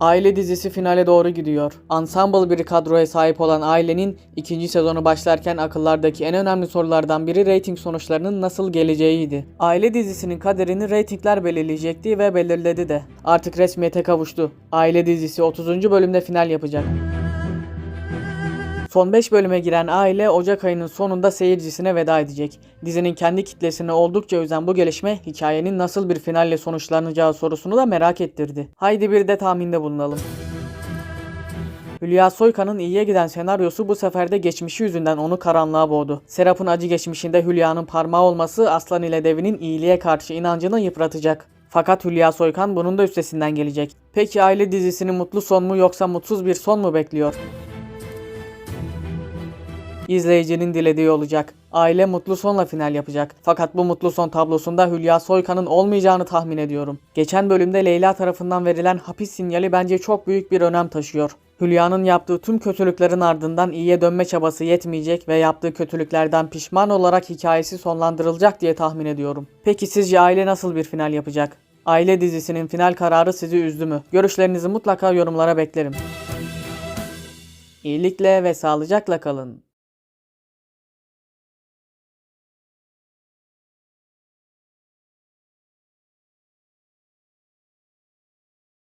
Aile dizisi finale doğru gidiyor. Ensemble bir kadroya sahip olan ailenin ikinci sezonu başlarken akıllardaki en önemli sorulardan biri reyting sonuçlarının nasıl geleceğiydi. Aile dizisinin kaderini reytingler belirleyecekti ve belirledi de. Artık resmiyete kavuştu. Aile dizisi 30. bölümde final yapacak. Son 5 bölüme giren aile Ocak ayının sonunda seyircisine veda edecek. Dizinin kendi kitlesini oldukça üzen bu gelişme hikayenin nasıl bir finalle sonuçlanacağı sorusunu da merak ettirdi. Haydi bir de tahminde bulunalım. Hülya Soykan'ın iyiye giden senaryosu bu sefer de geçmişi yüzünden onu karanlığa boğdu. Serap'ın acı geçmişinde Hülya'nın parmağı olması Aslan ile Devi'nin iyiliğe karşı inancını yıpratacak. Fakat Hülya Soykan bunun da üstesinden gelecek. Peki aile dizisinin mutlu son mu yoksa mutsuz bir son mu bekliyor? İzleyicinin dilediği olacak. Aile mutlu sonla final yapacak. Fakat bu mutlu son tablosunda Hülya Soykan'ın olmayacağını tahmin ediyorum. Geçen bölümde Leyla tarafından verilen hapis sinyali bence çok büyük bir önem taşıyor. Hülya'nın yaptığı tüm kötülüklerin ardından iyiye dönme çabası yetmeyecek ve yaptığı kötülüklerden pişman olarak hikayesi sonlandırılacak diye tahmin ediyorum. Peki sizce aile nasıl bir final yapacak? Aile dizisinin final kararı sizi üzdü mü? Görüşlerinizi mutlaka yorumlara beklerim. İyilikle ve sağlıcakla kalın.